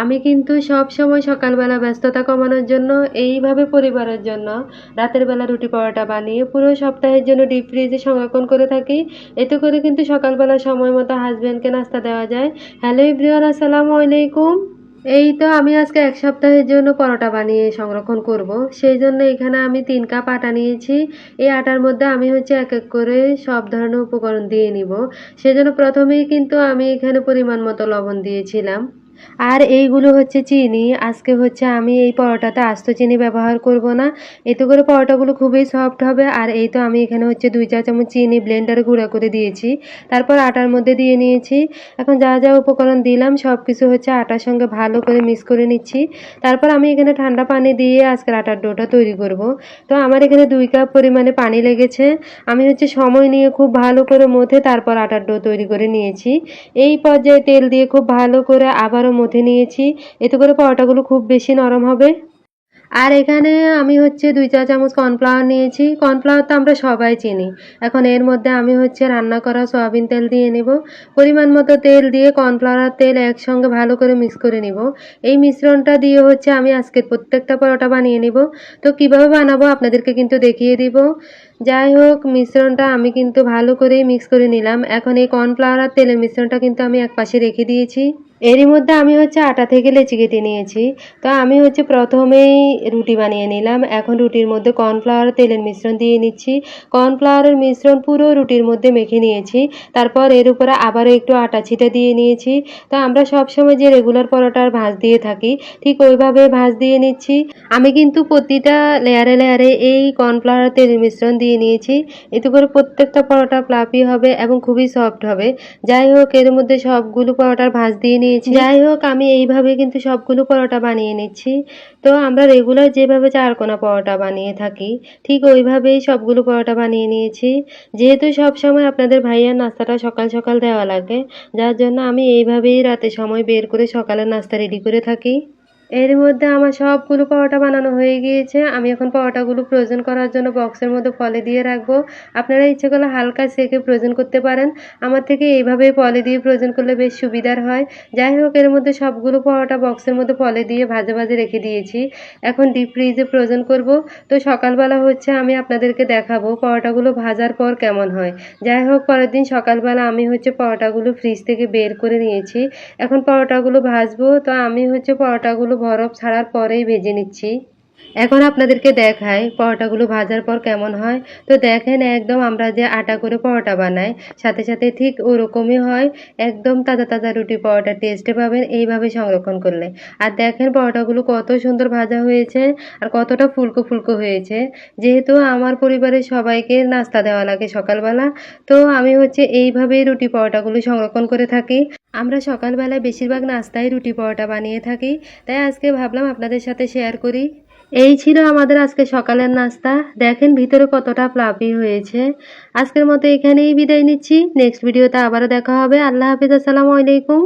আমি কিন্তু সব সময় সকালবেলা ব্যস্ততা কমানোর জন্য, এইভাবে পরিবারের জন্য রাতের বেলা রুটি পরোটা বানিয়ে পুরো সপ্তাহের জন্য ডিপ ফ্রিজে সংরক্ষণ করে থাকি। এতে করে কিন্তু সকালবেলা সময় মতো হাজব্যান্ডকে নাস্তা দেওয়া যায়। হ্যালো ইব্রিয়ান আসসালামু আলাইকুম। এই তো আমি আজকে এক সপ্তাহের জন্য পরোটা বানিয়ে সংরক্ষণ করব। সেই জন্য এখানে আমি তিন কাপ আটা নিয়েছি। এই আটার মধ্যে আমি হচ্ছে এক এক করে সব ধরনের উপকরণ দিয়ে নিব। সেজন্য প্রথমেই কিন্তু আমি এখানে পরিমাণ মতো লবণ দিয়েছিলাম। আর এইগুলো হচ্ছে চিনি। আজকে হচ্ছে আমি এই পরোটাতে আস্ত চিনি ব্যবহার করব না। এতে করে পরোটাগুলো খুবই সফট হবে। আর এই তো আমি এখানে হচ্ছে দুই চা চামচ চিনি ব্লেন্ডারে গুঁড়া করে দিয়েছি। তারপর আটার মধ্যে দিয়ে নিয়েছি। এখন যা যা উপকরণ দিলাম সব কিছু হচ্ছে আটার সঙ্গে ভালো করে মিক্স করে নিচ্ছি। তারপর আমি এখানে ঠান্ডা পানি দিয়ে আজকের আটার ডোটা তৈরি করব। তো আমার এখানে দুই কাপ পরিমাণে পানি লেগেছে। আমি হচ্ছে সময় নিয়ে খুব ভালো করে মথে তারপর আটার ডো তৈরি করে নিয়েছি। এই পর্যায়ে তেল দিয়ে খুব ভালো করে আবারও মথে নিয়েছি। এতে করে পরোটাগুলো খুব বেশি নরম হবে। আর এখানে আমি হচ্ছে দুই চা চামচ কর্নফ্লাওয়ার নিয়েছি। কর্নফ্লাওয়ার তো আমরা সবাই চিনি। এখন এর মধ্যে আমি হচ্ছে রান্না করা সয়াবিন তেল দিয়ে নেব। পরিমাণ মতো তেল দিয়ে কর্নফ্লাওয়ার তেল একসঙ্গে ভালো করে মিক্স করে নিব। এই মিশ্রণটা দিয়ে হচ্ছে আমি আজকের প্রত্যেকটা পরোটা বানিয়ে নিব। তো কীভাবে বানাবো আপনাদেরকে কিন্তু দেখিয়ে দিব। যাই হোক, মিশ্রণটা আমি কিন্তু ভালো করেই মিক্স করে নিলাম। এখন এই কর্নফ্লাওয়ার তেলের মিশ্রণটা কিন্তু আমি এক পাশে রেখে দিয়েছি। এরই মধ্যে আমি হচ্ছে আটা থেকে লেচি কেটে নিয়েছি। তো আমি হচ্ছে প্রথমেই রুটি বানিয়ে নিলাম। এখন রুটির মধ্যে কর্নফ্লাওয়ার তেলের মিশ্রণ দিয়ে নিচ্ছি। কর্নফ্লাওয়ারের মিশ্রণ পুরো রুটির মধ্যে মেখে নিয়েছি। তারপর এর উপরে আবারও একটু আটা ছিটা দিয়ে নিয়েছি। তো আমরা সব সময় যে রেগুলার পরোটার ভাঁজ দিয়ে থাকি, ঠিক ওইভাবে ভাঁজ দিয়ে নিচ্ছি। আমি কিন্তু প্রতিটা লেয়ারে লেয়ারে এই কর্নফ্লাওয়ার তেলের মিশ্রণ দিয়ে নিয়েছি। এতে করে প্রত্যেকটা পরোটা ফ্লাফি হবে এবং খুবই সফট হবে। যাই হোক, এর মধ্যে সবগুলো পরোটার ভাঁজ দিয়ে নিয়েছি। যাই হোক, আমি এইভাবে কিন্তু সবগুলো পরোটা বানিয়ে নিচ্ছি। তো আমরা রেগুলার যেভাবে চারকোনা পরোটা বানিয়ে থাকি, ঠিক ওইভাবেই সবগুলো পরোটা বানিয়ে নিয়েছি। যেহেতু সব সময় আপনাদের ভাইয়ার নাস্তাটা সকাল সকাল দেওয়া লাগে, যার জন্য আমি এইভাবেই রাতে সময় বের করে সকালের নাস্তা রেডি করে থাকি। এর মধ্যে আমার সবগুলো পরোটা বানানো হয়ে গিয়েছে। আমি এখন পরোটাগুলো ফ্রোজেন করার জন্য বক্সের মধ্যে ফলে দিয়ে রাখব। আপনারা ইচ্ছে করলে হালকা সেকে ফ্রোজেন করতে পারেন। আমার থেকে এইভাবে ফলে দিয়ে ফ্রোজেন করলে বেশ সুবিধার হয়। যাই হোক, এর মধ্যে সবগুলো পরোটা বক্সের মধ্যে ফলে দিয়ে ভাজে ভাজে রেখে দিয়েছি। এখন ডিপ ফ্রিজে ফ্রোজেন করব। তো সকালবেলা হচ্ছে আমি আপনাদেরকে দেখাবো পরোটাগুলো ভাজার পর কেমন হয়। যাই হোক, পরের দিন সকালবেলা আমি হচ্ছে পরোটাগুলো ফ্রিজ থেকে বের করে নিয়েছি। এখন পরোটাগুলো ভাজবো। তো আমি হচ্ছে পরোটাগুলো বরফ ছাড়ার পরেই ভেজে নিচ্ছি। এখন আপনাদেরকে দেখাই পরোটাগুলো ভাজার পর কেমন হয়। তো দেখেন একদম আমরা যে আটা করে পরোটা বানাই, সাথে সাথে ঠিক ওরকমই হয়। একদম তাজা তাজা রুটি পরোটা টেস্টে পাবেন এইভাবে সংরক্ষণ করলে। আর দেখেন পরোটাগুলো কত সুন্দর ভাজা হয়েছে আর কতটা ফুলকো ফুলকো হয়েছে। যেহেতু আমার পরিবারের সবাইকে নাস্তা দেওয়া লাগে সকালবেলা, তো আমি হচ্ছে এইভাবেই রুটি পরোটাগুলো সংরক্ষণ করে থাকি। আমরা সকালবেলায় বেশিরভাগ নাস্তায় রুটি পরোটা বানিয়ে থাকি। তাই আজকে ভাবলাম আপনাদের সাথে শেয়ার করি। এই ছিল আমাদের আজকে সকালের নাস্তা। দেখেন ভিতরে কতটা প্লাবি হয়েছে। আজকের মতো এখানেই বিদায় নিচ্ছি। নেক্সট ভিডিওতে আবারও দেখা হবে। আল্লাহ হাফিজ, আসসালামু আলাইকুম।